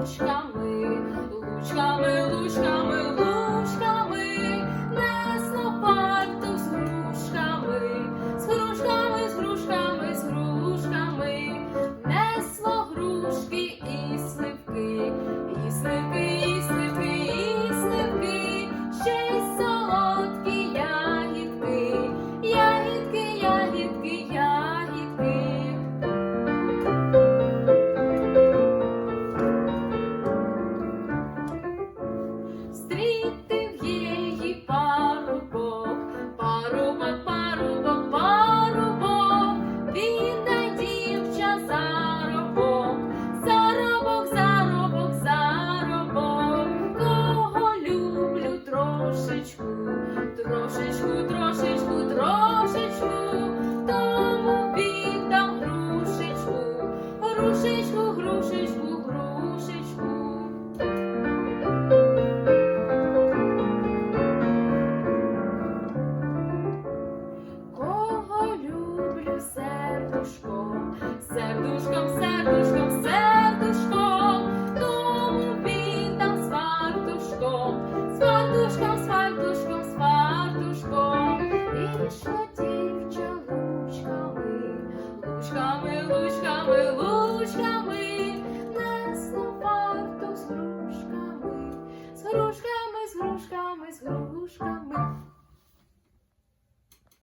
лучками, лучками, лучками. Трошечку, трошечку, трошечку, тому віддам грушечку, грушечку, грушечку, грушечку. Кого люблю сердушком, сердушком, Arkadaşlar hoş.